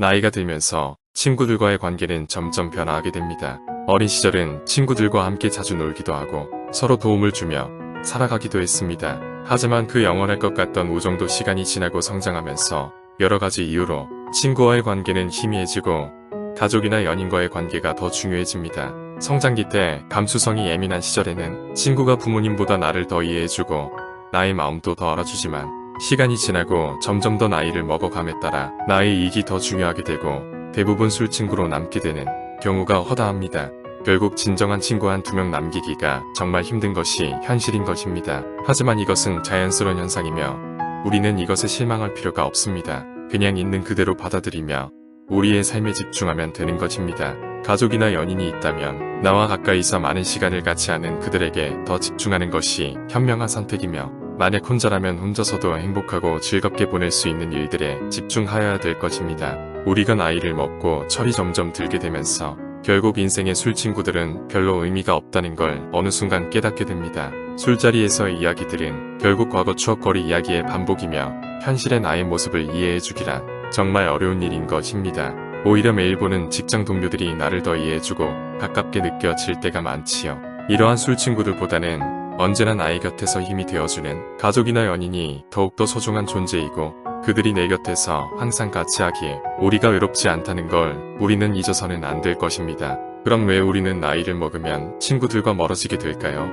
나이가 들면서 친구들과의 관계는 점점 변화하게 됩니다. 어린 시절은 친구들과 함께 자주 놀기도 하고 서로 도움을 주며 살아가기도 했습니다. 하지만 그 영원할 것 같던 우정도 시간이 지나고 성장하면서 여러 가지 이유로 친구와의 관계는 희미해지고 가족이나 연인과의 관계가 더 중요해집니다. 성장기 때 감수성이 예민한 시절에는 친구가 부모님보다 나를 더 이해해주고 나의 마음도 더 알아주지만 시간이 지나고 점점 더 나이를 먹어감에 따라 나의 이익이 더 중요하게 되고 대부분 술 친구로 남게 되는 경우가 허다합니다. 결국 진정한 친구 한 두 명 남기기가 정말 힘든 것이 현실인 것입니다. 하지만 이것은 자연스러운 현상이며 우리는 이것에 실망할 필요가 없습니다. 그냥 있는 그대로 받아들이며 우리의 삶에 집중하면 되는 것입니다. 가족이나 연인이 있다면 나와 가까이서 많은 시간을 같이 하는 그들에게 더 집중하는 것이 현명한 선택이며 만약 혼자라면 혼자서도 행복하고 즐겁게 보낼 수 있는 일들에 집중하여야 될 것입니다. 우리가 나이를 먹고 철이 점점 들게 되면서 결국 인생의 술 친구들은 별로 의미가 없다는 걸 어느 순간 깨닫게 됩니다. 술자리에서의 이야기들은 결국 과거 추억거리 이야기의 반복이며 현실의 나의 모습을 이해해주기란 정말 어려운 일인 것입니다. 오히려 매일 보는 직장 동료들이 나를 더 이해해주고 가깝게 느껴질 때가 많지요. 이러한 술 친구들보다는 언제나 나의 곁에서 힘이 되어주는 가족이나 연인이 더욱더 소중한 존재이고 그들이 내 곁에서 항상 같이 하기에 우리가 외롭지 않다는 걸 우리는 잊어서는 안 될 것입니다. 그럼 왜 우리는 나이를 먹으면 친구들과 멀어지게 될까요?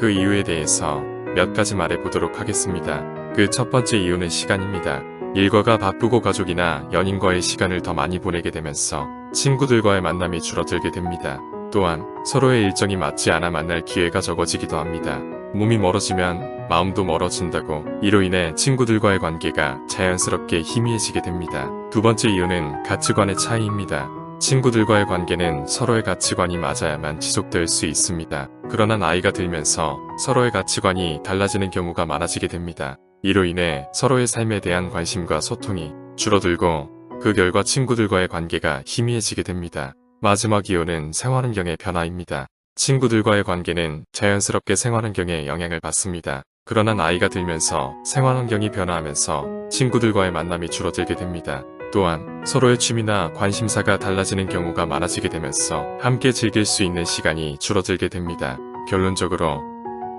그 이유에 대해서 몇 가지 말해보도록 하겠습니다. 그 첫 번째 이유는 시간입니다. 일과가 바쁘고 가족이나 연인과의 시간을 더 많이 보내게 되면서 친구들과의 만남이 줄어들게 됩니다. 또한 서로의 일정이 맞지 않아 만날 기회가 적어지기도 합니다. 몸이 멀어지면 마음도 멀어진다고 이로 인해 친구들과의 관계가 자연스럽게 희미해지게 됩니다. 두 번째 이유는 가치관의 차이입니다. 친구들과의 관계는 서로의 가치관이 맞아야만 지속될 수 있습니다. 그러나 나이가 들면서 서로의 가치관이 달라지는 경우가 많아지게 됩니다. 이로 인해 서로의 삶에 대한 관심과 소통이 줄어들고 그 결과 친구들과의 관계가 희미해지게 됩니다. 마지막 이유는 생활환경의 변화입니다. 친구들과의 관계는 자연스럽게 생활환경에 영향을 받습니다. 그러나 나이가 들면서 생활환경이 변화하면서 친구들과의 만남이 줄어들게 됩니다. 또한 서로의 취미나 관심사가 달라지는 경우가 많아지게 되면서 함께 즐길 수 있는 시간이 줄어들게 됩니다. 결론적으로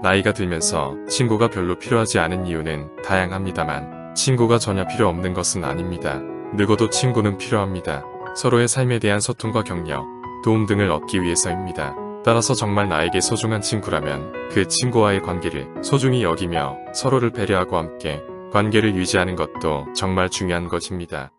나이가 들면서 친구가 별로 필요하지 않은 이유는 다양합니다만 친구가 전혀 필요 없는 것은 아닙니다. 늙어도 친구는 필요합니다. 서로의 삶에 대한 소통과 격려, 도움 등을 얻기 위해서입니다. 따라서 정말 나에게 소중한 친구라면 그 친구와의 관계를 소중히 여기며 서로를 배려하고 함께 관계를 유지하는 것도 정말 중요한 것입니다.